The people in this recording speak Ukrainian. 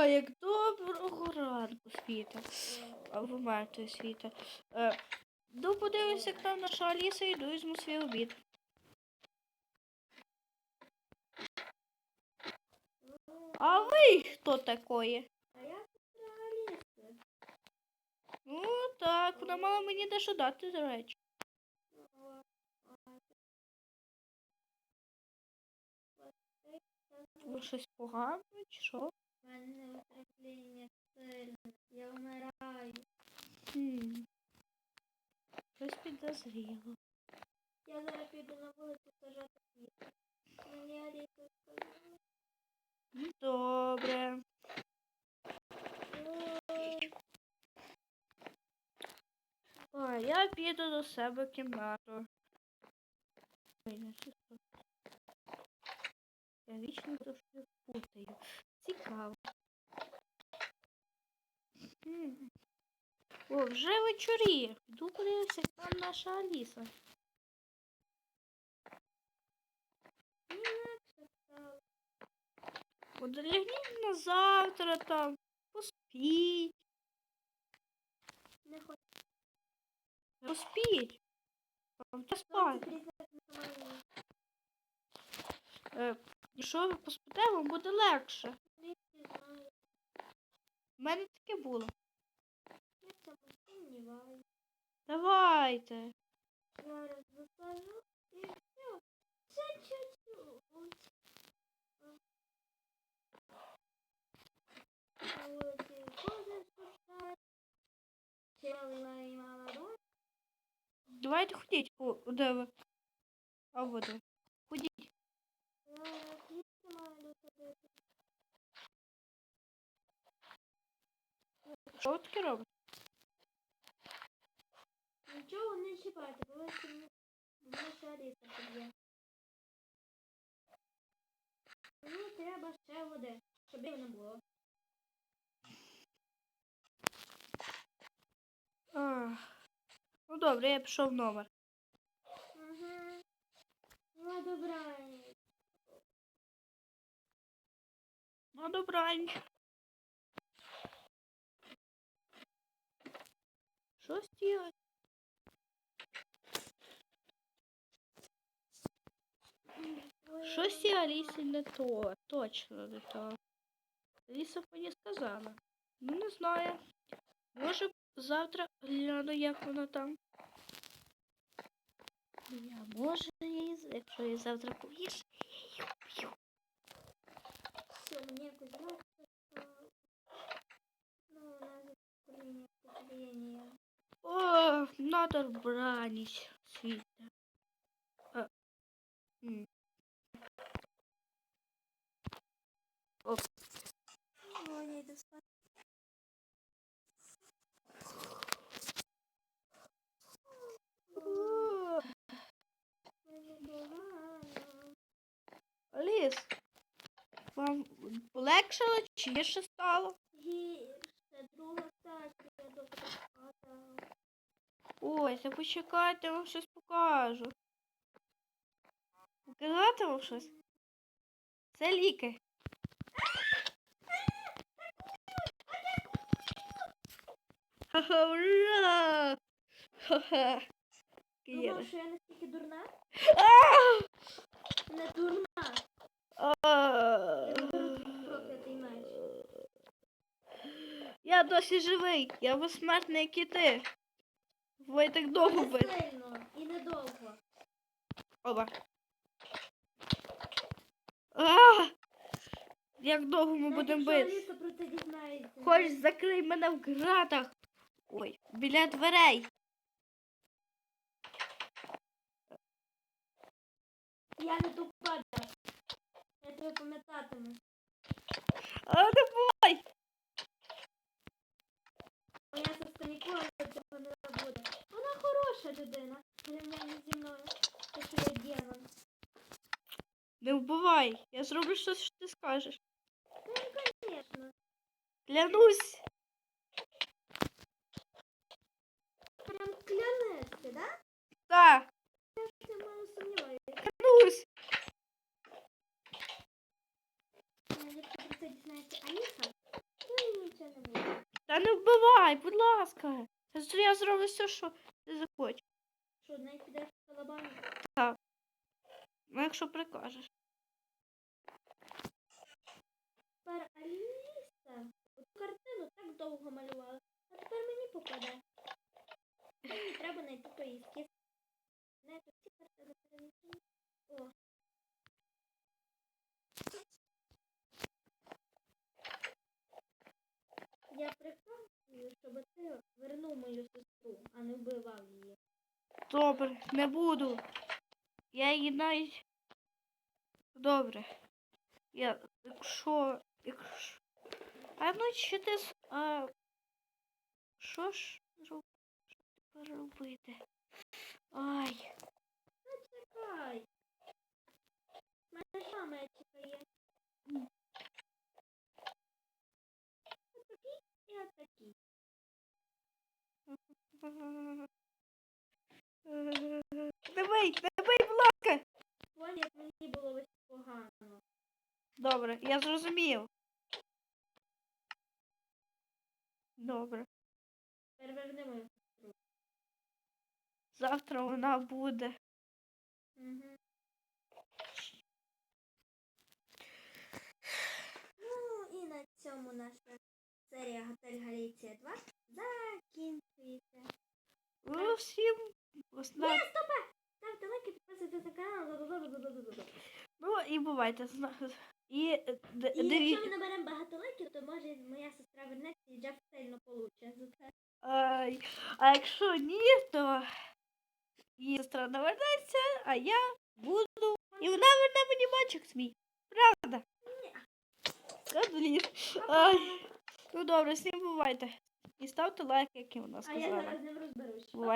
Ура! Як доброго ранку світа. Або мертвий світа. Е, ну, подивимося, як там наша Аліса і візьму свій обід. А ви хто такої? А я Аліси. Ну так, вона мала мені дещо дати, до речі. О, щось погано, чи що? Мене отреплення сильне. Я вмираю. Хм. Щось підозріло. Я зараз піду на вулицю сажати квіти. Мені Аліса сказала. Добре. А я піду до себе в кімнату. Ой, не. Я вічно то що путаю. Цікаво. О, вже вечоріє. Йду подивився, як там наша Аліса. Стало. На завтра там. Поспіть. Не хочу. Поспіть. Вам треба спати. мене. Е, якщо ви поспите, вам буде легше. У мене таке було. Я в цьому сумніваюся. Давайте. Зараз засажу і все. Це чуть-чуть. І. Давайте ходіть. О, де ви? А вот Що ви таке робите? Нічого не чіпайте, бо ви ще Аліса поб'є. Мені треба ще води, щоб їх не було. Ах. Ну добре, я пішов в номер. Ага. Ну, добра. Ну добраніч. Що стілось? Щось і Алісі не то, точно не то. Аліса мені сказала. Ну не знаю. Може завтра гляну, як вона там. Я може її, з- якщо я завтра повішу, я її вб'ю. Все, мені якось легше стало. Ну, навіть коріння покоління. О, надо бранить світа. Оп. О, я йду спати. Вам полегшало чи ще стало? Ой, та почекайте, я вам щось покажу. Показати вам щось? Це ліки. Ха-ха, ура! Ха-ха. Думав, що я настільки дурна? Не дурна. Я досі живий, я безсмертний, як і ти. Ви так довго ви. сильно і недовго. Оба. А! Як довго ми будемо бити? Хоч закрий мене в ґратах. Ой, біля дверей. Я не тупа. Я тебе пам'ятатиму. А давай! Моя сестра ніколи цього не забуде. Вона хороша людина. в порівнянні зі мною. Те, що я демон. Не вбивай. Я зроблю щось, що ти скажеш. Ну, звісно. Клянусь. Прям клянешся, да? Так, Я мало сумніваюся. клянусь. Якщо про це дізнається Аліса, Та не вбивай, будь ласка. Я зроблю все, що ти захочеш. Що, не підеш? Ну, якщо прикажеш. Тепер Аліса. Оту картину так довго малювала. А тепер мені попаде. Мені треба знайти. Не, тут ці картини перенесені. О. Я приказую, щоб ти вернув мою сестру, а не вбивав її. Добре, не буду. Я її навіть. Добре. Я. Якщо. Якщо. А ну чи ти. А... Що ж роб... Що тепер робити? Ай. Чекай. Мене мама чекає. Отакий і отакий. Давай, давай, будь ласка. Вон як мені було ось погано. Добре, я зрозумів. Добре. Переверни мою сестру. Завтра вона буде. Угу. Ну і на цьому наша серія Готель Галіція 2 закінчується. Ну, всім. Ні, стопе! Ставте лайки, підписуйтесь на канал. І бувайте. зна- І, е, д- І диві- якщо ми наберемо багато лайків, то може моя сестра вернеться і Джеф сильно получить за це. Ай, а якщо ні, то її сестра не вернеться, а я буду. І вона верне мені мальчик свій. Правда? Ні. Ай. Ну добре, всім бувайте. І ставте лайк, як і вона А я сказала. зараз з ним розберусь. Бувайте.